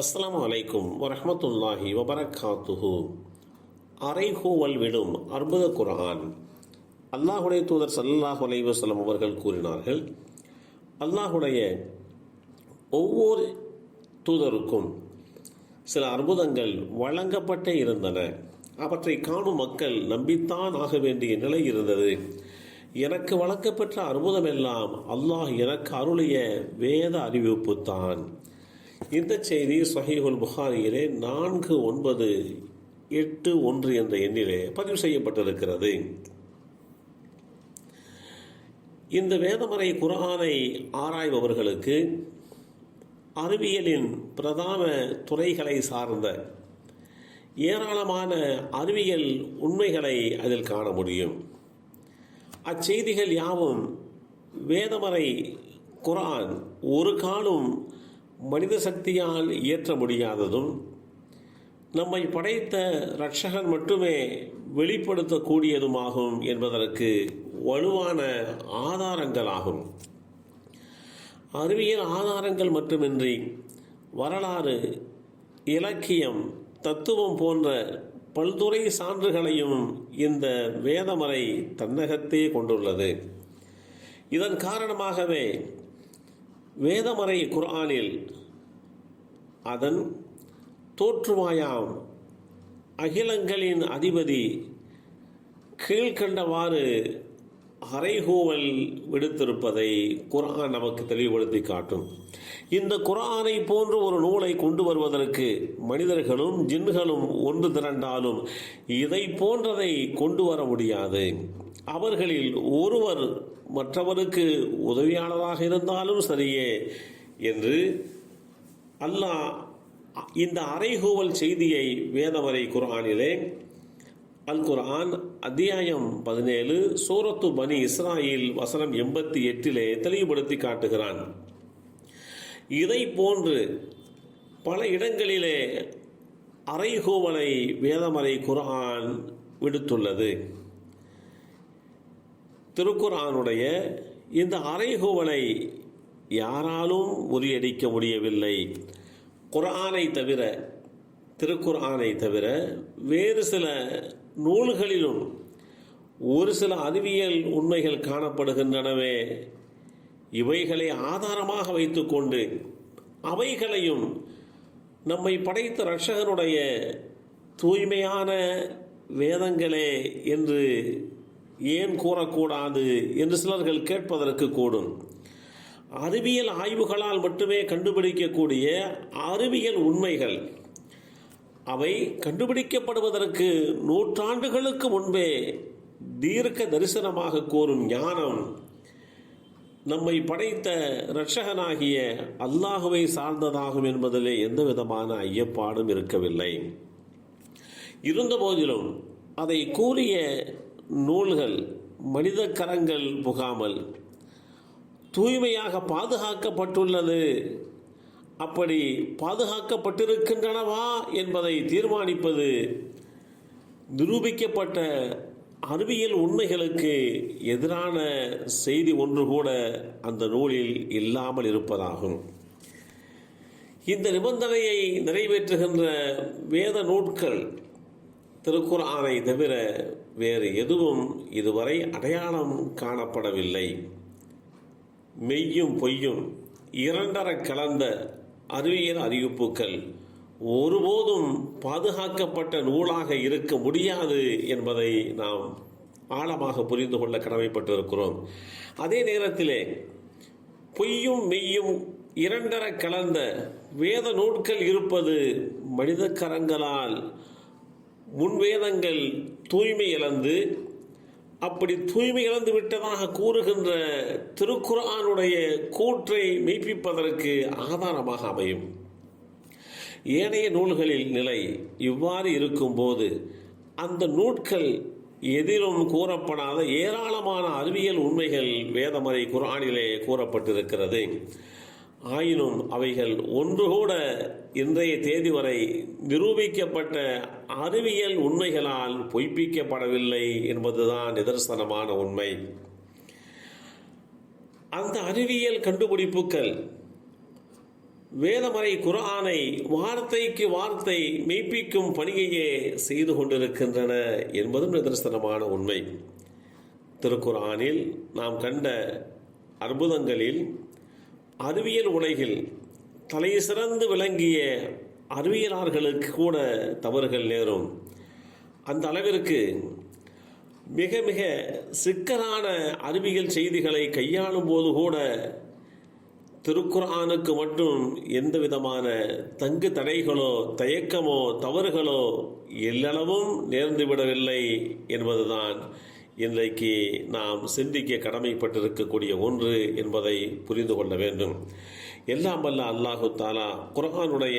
அஸ்ஸலாமு அலைக்கும் வரமத்துல்லாஹி வபரகாத்துஹு அரைகூவல் விடும் அற்புத குரான் அல்லாஹுடைய தூதர் சல்லாஹ் அலைவசலம் அவர்கள் கூறினார்கள் அல்லாஹுடைய ஒவ்வொரு தூதருக்கும் சில அற்புதங்கள் வழங்கப்பட்டே இருந்தன. அவற்றை காணும் மக்கள் நம்பித்தான் ஆக வேண்டிய நிலை இருந்தது. எனக்கு வழங்கப்பெற்ற அற்புதமெல்லாம் அல்லாஹ் எனக்கு அருளிய வேத அறிவிப்பு தான் இந்த செய்தி சஹீஹுல் புகாரியிலே நான்கு ஒன்பது எட்டு ஒன்று என்ற எண்ணிலே பதிவு செய்யப்பட்டிருக்கிறது. இந்த வேதமறை குரானை ஆராய்பவர்களுக்கு அறிவியலின் பிரதான துறைகளை சார்ந்த ஏராளமான அறிவியல் உண்மைகளை அதில் காண முடியும். அச்செய்திகள் யாவும் வேதமறை குரான் ஒரு காலும் மனித சக்தியால் இயற்ற முடியாததும் நம்மை படைத்த ரட்சகன் மட்டுமே வெளிப்படுத்தக்கூடியதுமாகும் என்பதற்கு வலுவான ஆதாரங்களாகும். அறிவியல் ஆதாரங்கள் மட்டுமின்றி வரலாறு இலக்கியம் தத்துவம் போன்ற பல்துறை சான்றுகளையும் இந்த வேதமறை தன்னகத்தே கொண்டுள்ளது. இதன் காரணமாகவே வேதமறை குர்ஆனில் அதன் தோற்றுவாயாம். அகிலங்களின் அதிபதி கீழ்கண்டவாறு அரைகூவல் விடுத்திருப்பதை குரான் நமக்கு தெளிவுபடுத்தி காட்டும். இந்த குரானை போன்று ஒரு நூலை கொண்டு வருவதற்கு மனிதர்களும் ஜின்களும் ஒன்று திரண்டாலும் இதை போன்றதை கொண்டு வர முடியாது. அவர்களில் ஒருவர் மற்றவருக்கு உதவியாளராக இருந்தாலும் சரியே என்று அல்லாஹ் இந்த அரைகூவல் செய்தியை வேதவரை குர்ஆனிலே அல் குர்ஆன் அத்தியாயம் பதினேழு சூரத்து பனி இஸ்ராயில் வசனம் எண்பத்தி எட்டிலே தெளிவுபடுத்தி காட்டுகிறான். இதை போன்று பல இடங்களிலே அரைகூவலை வேதமறை குர்ஆன் விடுத்துள்ளது. திருக்குறானுடைய இந்த அறைகோவலை யாராலும் முறியடிக்க முடியவில்லை. குரானை தவிர திருக்குர்ஆனை தவிர வேறு சில நூல்களிலும் ஒரு சில அறிவியல் உண்மைகள் காணப்படுகின்றனவே. இவைகளை ஆதாரமாக வைத்துக்கொண்டு அவைகளையும் நம்மை படைத்த ரட்சகனுடைய தூய்மையான வேதங்களே என்று ஏன் கூறக்கூடாது என்று சிலர்கள் கேட்பதற்கு கூடும். அறிவியல் ஆய்வுகளால் மட்டுமே கண்டுபிடிக்கக்கூடிய அறிவியல் உண்மைகள் அவை கண்டுபிடிக்கப்படுவதற்கு நூற்றாண்டுகளுக்கு முன்பே தீர்க்க தரிசனமாக கூறும் ஞானம் நம்மை படைத்த இரட்சகனாகிய அல்லாஹுவை சார்ந்ததாகும் என்பதிலே எந்த விதமான ஐயப்பாடும் இருக்கவில்லை. இருந்தபோதிலும் அதை கூறிய நூல்கள் மனித கரங்கள் புகாமல் தூய்மையாக பாதுகாக்கப்பட்டுள்ளது. அப்படி பாதுகாக்கப்பட்டிருக்கின்றனவா என்பதை தீர்மானிப்பது நிரூபிக்கப்பட்ட அறிவியல் உண்மைகளுக்கு எதிரான செய்தி ஒன்று கூட அந்த நூலில் இல்லாமல் இருப்பதாகும். இந்த நிபந்தனையை நிறைவேற்றுகின்ற வேத நூட்கள் திருக்குறானை தவிர வேறு எதுவும் இதுவரை அடையாளம் காணப்படவில்லை. மெய்யும் பொய்யும் இரண்டர கலந்த அறிவியல் அறிவிப்புகள் ஒருபோதும் பாதுகாக்கப்பட்ட நூலாக இருக்க முடியாது என்பதை நாம் ஆழமாக புரிந்து கொள்ள கடமைப்பட்டிருக்கிறோம். அதே நேரத்திலே பொய்யும் மெய்யும் இரண்டர கலந்த வேத நூட்கள் இருப்பது மனித கரங்களால் முன்வேதங்கள் தூய்மை இழந்து அப்படி தூய்மை இழந்து விட்டதாக கூறுகின்ற திருக்குரானுடைய கூற்றை மெய்ப்பிப்பதற்கு ஆதாரமாக அமையும். ஏனைய நூல்களில் நிலை இவ்வாறு இருக்கும்போது அந்த நூட்கள் எதிலும் கூறப்படாத ஏராளமான அறிவியல் உண்மைகள் வேதமறை குரானிலே கூறப்பட்டிருக்கிறது. ஆயினும் அவைகள் ஒன்று கூட இன்றைய தேதி வரை நிரூபிக்கப்பட்ட அறிவியல் உண்மைகளால் பொய்ப்பிக்கப்படவில்லை என்பதுதான் நிதர்சனமான உண்மை. அந்த அறிவியல் கண்டுபிடிப்புகள் வேதமறை குரானை வார்த்தைக்கு வார்த்தை மெய்ப்பிக்கும் பணியையே செய்து கொண்டிருக்கின்றன என்பதும் நிதர்சனமான உண்மை. திருக்குர்ஆனில் நாம் கண்ட அற்புதங்களில் அறிவியல் உலகில் தலை சிறந்து விளங்கிய அறிவியலார்களுக்கு கூட தவறுகள் நேரும். அந்த அளவிற்கு மிக மிக சிக்கலான அறிவியல் செய்திகளை கையாளும் போது கூட திருக்குறானுக்கு மட்டும் எந்த விதமான தங்கு தடைகளோ தயக்கமோ தவறுகளோ எல்லளவும் நேர்ந்து விடவில்லை என்பதுதான் இன்றைக்கு நாம் சிந்திக்க கடமைப்பட்டிருக்கக்கூடிய ஒன்று என்பதை புரிந்து கொள்ள வேண்டும். எல்லாம் வல்ல அல்லாஹு தாலா குரஹானுடைய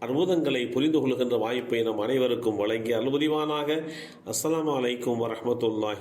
அற்புதங்களை புரிந்து கொள்கின்ற வாய்ப்பை நம் அனைவருக்கும் வழங்கி அனுமதிவானாக அஸ்லாம் அலைக்கும் வரமத்துல்லாஹி